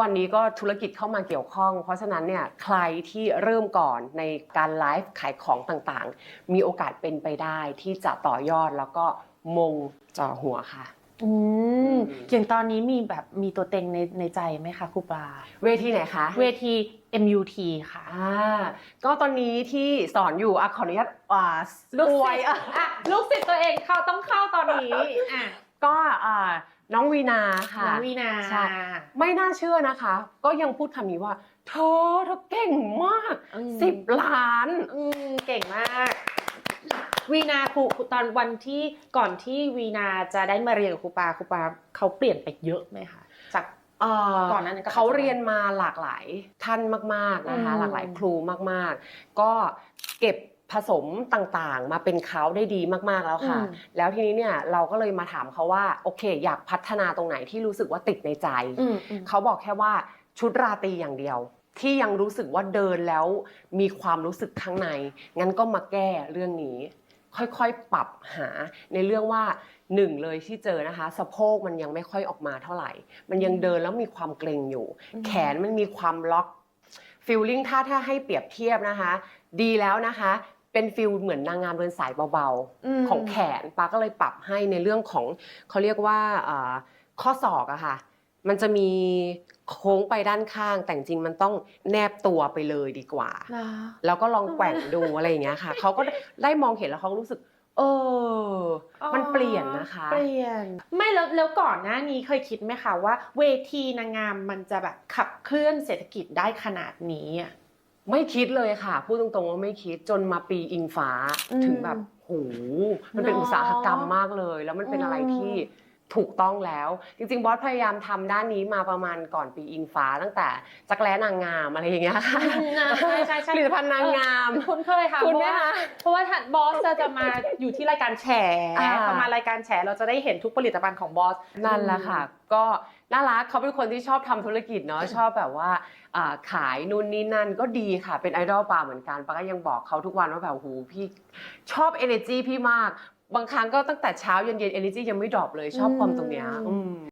วันนี้ก็ธุรกิจเข้ามาเกี่ยวข้อง เพราะฉะนั้นเนี่ยใครที่เริ่มก่อนในการไลฟ์ขายของต่างๆ มีโอกาสเป็นไปได้ที่จะต่อยอดแล้วก็มงจ่อหัวค่ะ อืมอืมอย่างตอนนี้มีแบบมีตัวเต็งในในใจไหมคะครูปลา เวทีไหนคะ เวที MUT ค่ะ อ่า ก็ตอนนี้ที่สอนอยู่อะขออนุญาตอ่าลูกอศิวษยย์อะอะลูกศิษย์ตัวเองเข้าต้องเข้าตอนนี้อะก็อ่า น้องวีนาค่ะน้องวีนาใช่ไม่น่าเชื่อนะคะ ก็ยังพูดคำนี้ว่า เธอเธอเก่งมากอืมสิบล้านอืมเก่งมากวีนาครูตอนวันที่ก่อนที่วีนาจะได้มาเรียนกับครูปาครูปาเขาเปลี่ยนไปเยอะไหมคะจากเอ่อก่อนหน้านั้นกับเขาปัจจุบันเรียนมาหลากหลายท่านมากๆนะคะอืมหลากหลายครูมากๆ ก็เก็บ ผสมต่างๆ มาเป็นเขาได้ดีมากๆแล้วค่ะแล้วทีนี้เนี่ยเราก็เลยมาถามเขาว่าโอเค อยากพัฒนาตรงไหนที่รู้สึกว่าติดในใจ อืมอืม เขาบอกแค่ว่าชุดราตรีอย่างเดียว ที่ยังรู้สึกว่าเดินแล้วมีความรู้สึกข้างใน งั้นก็มาแก้เรื่องนี้ ค่อยๆปรับหาในเรื่องว่าหนึ่งเลยที่เจอนะคะ สะโพกมันยังไม่ค่อยออกมาเท่าไหร่ มันยังเดินแล้วมีความเกร็งอยู่ อืม แขนมันมีความล็อกฟิลลิ่งถ้าถ้าให้เปรียบเทียบนะคะ ดีแล้วนะคะ เป็นฟิลเหมือนนางงามเดินสายเบาๆมของแขนปาก็เลยปรับให้ในเรื่องของเขาเรียกว่าอ่าข้อศอกอะค่ะ มันจะมีโค้งไปด้านข้าง แต่จริงๆมันต้องแนบตัวไปเลยดีกว่านะแล้วก็ลองแกว่งดูอะไรอย่างเงี้ยค่ะเขาก็ได้มองเห็นแล้วเขาก็รู้สึก เออ มันเปลี่ยนนะคะ เปลี่ยน ไม่แล้วแล้วก่อนหน้านี้เคยคิดไหมคะว่า เวทีนางงามมันจะแบบขับเคลื่อนเศรษฐกิจได้ขนาดนี้อะ ไม่คิดเลยค่ะ พูดตรงๆว่าไม่คิดจนมาปีอิงฟ้าอืมถึงแบบโหมันเป็นเนอะอุตสาหกรรมมากเลย แล้วมันเป็นอะไรอืมที่ ถูกต้องแล้ว จริงๆ บอสพยายามทำด้านนี้มาประมาณก่อนปีอิงฟ้าตั้งแต่จักรแล้นางงามอะไรอย่างเงี้ยค่ะอืมอะใช่ใช่ใช่ผลิตภัณฑ์นางงามคุณเคยค่ะคุณไหมเพราะว่าคะเพราะว่าถ้าบอสจะจะมาอยู่ที่รายการแฉอ่าพอมารายการแฉเราจะได้เห็นทุกผลิตภัณฑ์ของบอสนั่นแหละค่ะ ก็น่ารักเขาเป็นคนที่ชอบทำธุรกิจเนาะชอบแบบว่าอ่าขายนู่นนี่นั่นก็ดีค่ะเป็นไอดอลปาเหมือนกันปาก็ยังบอกเขาทุกวันว่าแบบโหพี่ชอบ energy พี่มาก บางครั้งก็ตั้งแต่เช้าเย็นๆ energy ยังไม่ดรอปเลยชอบความตรงเนี้ยอืมอืม